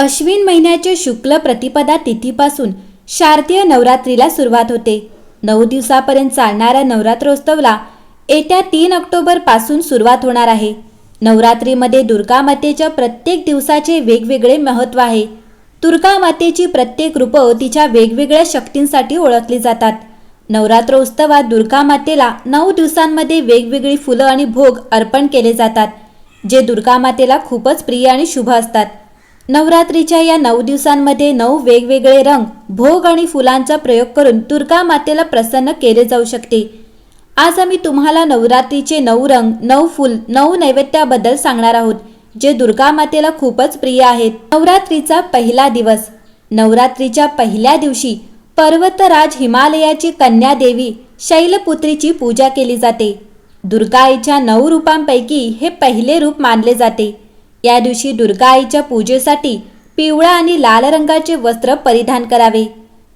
अश्विन महिन्याच्या शुक्ल प्रतिपदा तिथीपासून शारदीय नवरात्रीला सुरुवात होते. नऊ दिवसापर्यंत चालणाऱ्या नवरात्रोत्सवला येत्या तीन ऑक्टोबरपासून सुरुवात होणार आहे. नवरात्रीमध्ये दुर्गा मातेच्या प्रत्येक दिवसाचे वेगवेगळे महत्त्व आहे. दुर्गा मातेची प्रत्येक रूपं तिच्या वेगवेगळ्या शक्तींसाठी ओळखली जातात. नवरात्रोत्सवात दुर्गा मातेला नऊ दिवसांमध्ये वेगवेगळी फुलं आणि भोग अर्पण केले जातात जे दुर्गा मातेला खूपच प्रिय आणि शुभ असतात. नवरात्रीच्या या नऊ दिवसांमध्ये नऊ वेगवेगळे रंग भोग आणि फुलांचा प्रयोग करून दुर्गा मातेला प्रसन्न केले जाऊ शकते. आज आम्ही तुम्हाला नवरात्रीचे नऊ रंग नऊ फुल नऊ नैवेद्याबद्दल सांगणार आहोत जे दुर्गा मातेला खूपच प्रिय आहेत. नवरात्रीचा पहिला दिवस. नवरात्रीच्या पहिल्या दिवशी पर्वतराज हिमालयाची कन्या देवी शैलपुत्रीची पूजा केली जाते. दुर्गा आईच्या नऊ रूपांपैकी हे पहिले रूप मानले जाते. या दिवशी दुर्गा आईच्या पूजेसाठी पिवळा आणि लाल रंगाचे वस्त्र परिधान करावे.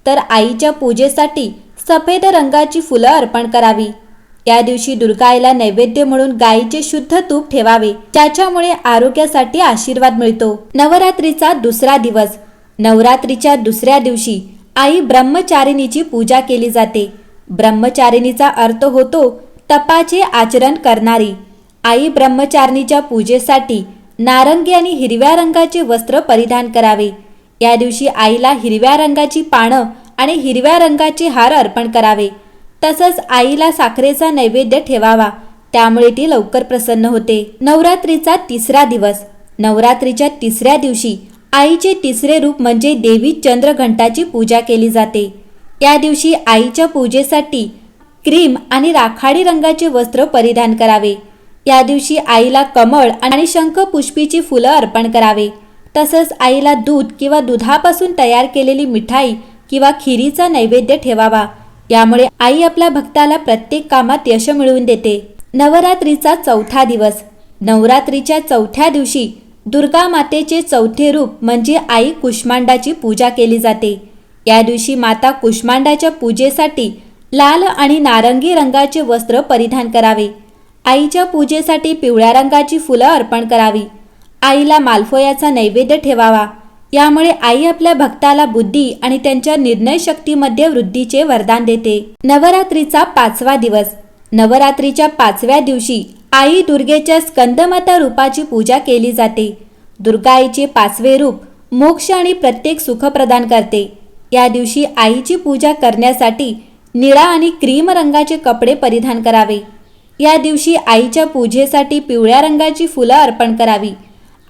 तर आईच्या पूजेसाठी सफेद रंगाची फुलं अर्पण करावी. या दिवशी दुर्गा आईला नैवेद्य म्हणून गायीचे शुद्ध तूप ठेवावे. ज्याच्यामुळे आरोग्यासाठी आशीर्वाद मिळतो. नवरात्रीचा दुसरा दिवस. नवरात्रीच्या दुसऱ्या दिवशी आई ब्रह्मचारिणीची पूजा केली जाते. ब्रह्मचारिणीचा अर्थ होतो तपाचे आचरण करणारी. आई ब्रह्मचारिणीच्या पूजेसाठी नारंगी आणि हिरव्या रंगाचे वस्त्र परिधान करावे. या दिवशी आईला हिरव्या रंगाची पानं आणि हिरव्या रंगाचे हार अर्पण करावे. तसंच आईला साखरेचा नैवेद्य ठेवावा. त्यामुळे ती लवकर प्रसन्न होते. नवरात्रीचा तिसरा दिवस. नवरात्रीच्या तिसऱ्या दिवशी आईचे तिसरे रूप म्हणजे देवी चंद्रघंटाची पूजा केली जाते. या दिवशी आईच्या पूजेसाठी क्रीम आणि राखाडी रंगाचे वस्त्र परिधान करावे. या दिवशी आईला कमळ आणि शंख पुष्पीची फुलं अर्पण करावे. तसंच आईला दूध किंवा दुधापासून तयार केलेली मिठाई किंवा खिरीचा नैवेद्य ठेवावा. यामुळे आई आपल्या भक्ताला प्रत्येक कामात यश मिळवून देते. नवरात्रीचा चौथा दिवस. नवरात्रीच्या चौथ्या दिवशी दुर्गा मातेचे चौथे रूप म्हणजे आई कुष्मांडाची पूजा केली जाते. या दिवशी माता कुष्मांडाच्या पूजेसाठी लाल आणि नारंगी रंगाचे वस्त्र परिधान करावे. आईच्या पूजेसाठी पिवळ्या रंगाची फुलं अर्पण करावी. आईला मालफोयाचा नैवेद्य ठेवावा. यामुळे आई आपल्या भक्ताला बुद्धी आणि त्यांच्या निर्णय शक्तीमध्ये वृद्धीचे वरदान देते. नवरात्रीचा पाचवा दिवस. नवरात्रीच्या पाचव्या दिवशी आई दुर्गेच्या स्कंदमाता रूपाची पूजा केली जाते. दुर्गा आईचे पाचवे रूप मोक्ष आणि प्रत्येक सुख प्रदान करते. या दिवशी आईची पूजा करण्यासाठी निळा आणि क्रीम रंगाचे कपडे परिधान करावे. या दिवशी आईच्या पूजेसाठी पिवळ्या रंगाची फुलं अर्पण करावी.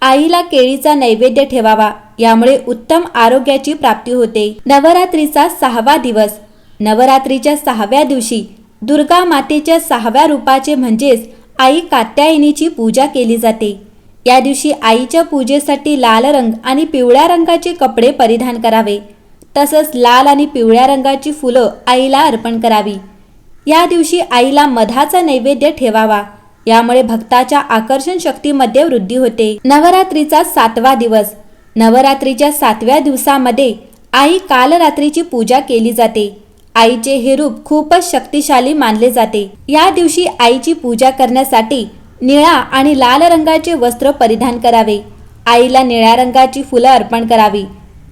आईला केळीचा नैवेद्य ठेवावा यामुळे उत्तम आरोग्याची प्राप्ती होते. नवरात्रीचा सहावा दिवस. नवरात्रीच्या सहाव्या दिवशी दुर्गा मातेच्या सहाव्या रूपाचे म्हणजेच आई कात्यायनीची पूजा केली जाते. या दिवशी आईच्या पूजेसाठी लाल रंग आणि पिवळ्या रंगाचे कपडे परिधान करावे. तसंच लाल आणि पिवळ्या रंगाची फुलं आईला अर्पण करावी. या दिवशी आईला मधाचा नैवेद्य ठेवावा. यामुळे भक्ताच्या आकर्षण शक्तीमध्ये वृद्धी होते. नवरात्रीचा सातवा दिवस. नवरात्रीच्या सातव्या दिवसामध्ये आई कालरात्रीची पूजा केली जाते. आईचे हे रूप खूपच शक्तिशाली मानले जाते. या दिवशी आईची पूजा करण्यासाठी निळा आणि लाल रंगाचे वस्त्र परिधान करावे. आईला निळ्या रंगाची फुलं अर्पण करावी.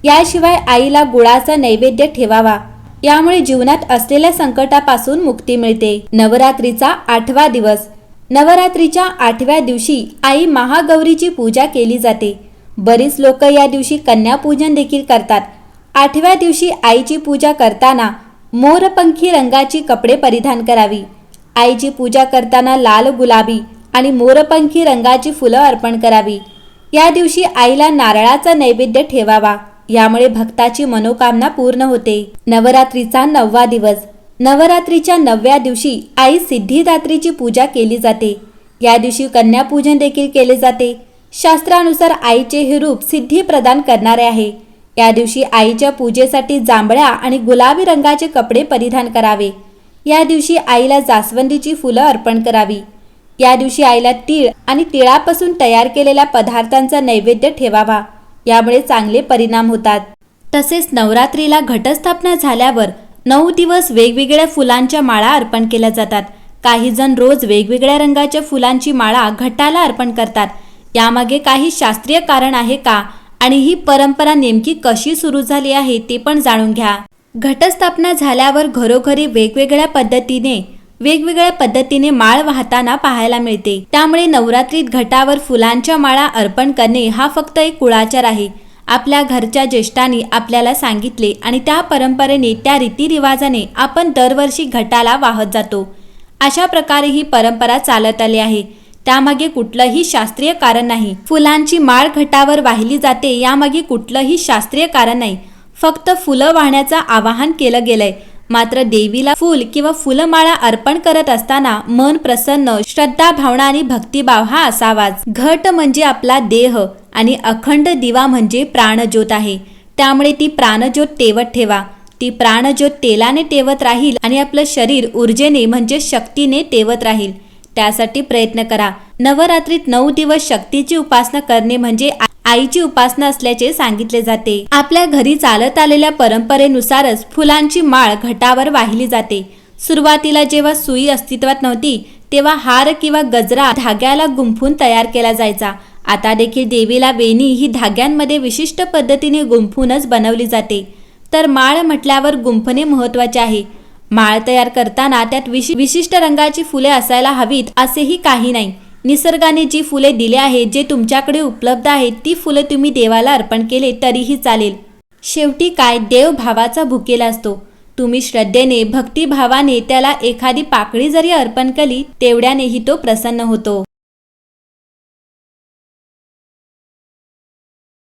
याशिवाय आईला गुळाचा नैवेद्य ठेवावा. यामुळे जीवनात असलेल्या संकटापासून मुक्ती मिळते. नवरात्रीचा आठवा दिवस. नवरात्रीच्या आठव्या दिवशी आई महागौरीची पूजा केली जाते. बरीच लोक या दिवशी कन्यापूजन देखील करतात. आठव्या दिवशी आईची पूजा करताना मोरपंखी रंगाची कपडे परिधान करावी. आईची पूजा करताना लाल गुलाबी आणि मोरपंखी रंगाची फुलं अर्पण करावी. या दिवशी आईला नारळाचा नैवेद्य ठेवावा. यामुळे भक्ताची मनोकामना पूर्ण होते. नवरात्रीचा नववा दिवस. नवरात्रीच्या नवव्या दिवशी आई सिद्धिदात्रीची पूजा केली जाते. या दिवशी कन्यापूजन देखील केले जाते. शास्त्रानुसार आईचे हे रूप सिद्धी प्रदान करणारे आहे. या दिवशी आईच्या पूजेसाठी जांभळ्या आणि गुलाबी रंगाचे कपडे परिधान करावे. या दिवशी आईला जास्वंदीची फुलं अर्पण करावी. या दिवशी आईला तीळ आणि तिळापासून तयार केलेल्या पदार्थांचा नैवेद्य ठेवावा. यामुळे चांगले परिणाम होतात. तसेच नवरात्रीला घटस्थापना झाल्यावर नऊ दिवस वेगवेगळ्या फुलांच्या माळा अर्पण केल्या जातात. काही जण रोज वेगवेगळ्या रंगाच्या फुलांची माळा घटाला अर्पण करतात. यामागे काही शास्त्रीय कारण आहे का? आणि ही परंपरा नेमकी कशी सुरू झाली आहे ते पण जाणून घ्या. घटस्थापना झाल्यावर घरोघरी वेगवेगळ्या पद्धतीने वेगवेगळ्या पद्धतीने माळ वाहताना पाहायला मिळते. त्यामुळे नवरात्रीत घटावर फुलांच्या माळा अर्पण करणे हा फक्त एक कुळाचार आहे. आपल्या घरच्या ज्येष्ठांनी आपल्याला सांगितले आणि त्या परंपरेने त्या रीतिरिवाजाने आपण दरवर्षी घटाला वाहत जातो. अशा प्रकारे ही परंपरा चालत आली आहे. त्यामागे कुठलंही शास्त्रीय कारण नाही. फुलांची माळ घटावर वाहिली जाते यामागे कुठलंही शास्त्रीय कारण नाही. फक्त फुलं वाहण्याचं आवाहन केलं गेलंय. मात्र देवीला फूल किंवा फुलमाळा अर्पण करत असताना मन प्रसन्न श्रद्धा भावना आणि भक्तिभाव हा असावाच. घट म्हणजे आपला देह आणि अखंड दिवा म्हणजे प्राणज्योत आहे. त्यामुळे ती प्राणज्योत तेवत ठेवा. ती प्राणज्योत तेलाने तेवत राहील आणि आपलं शरीर ऊर्जेने म्हणजे शक्तीने तेवत राहील. त्यासाठी प्रयत्न करा. नवरात्रीत नऊ दिवस शक्तीची उपासना करणे म्हणजे आईची उपासना असल्याचे सांगितले जाते. आपल्या घरी चालत आलेल्या परंपरेनुसारच फुलांची माळ घटावर वाहिली जाते. सुरुवातीला जेव्हा सुई अस्तित्वात नव्हती तेव्हा हार किंवा गजरा धाग्याला गुंफून तयार केला जायचा. आता देखील देवीला वेणी ही धाग्यांमध्ये विशिष्ट पद्धतीने गुंफूनच बनवली जाते. तर माळ म्हटल्यावर गुंफणे महत्त्वाचे आहे. माळ तयार करताना त्यात विशि- विशिष्ट रंगाची फुले असायला हवीत असेही काही नाही. निसर्गाने जी फुले दिली आहेत जे तुमच्याकडे उपलब्ध आहेत ती फुले तुम्ही देवाला अर्पण केले तरीही चालेल. शेवटी काय? देव भावाचा भुकेला असतो. तुम्ही श्रद्धेने भक्तिभावाने त्याला एखादी पाकळी जरी अर्पण केली तेवढ्यानेही तो प्रसन्न होतो.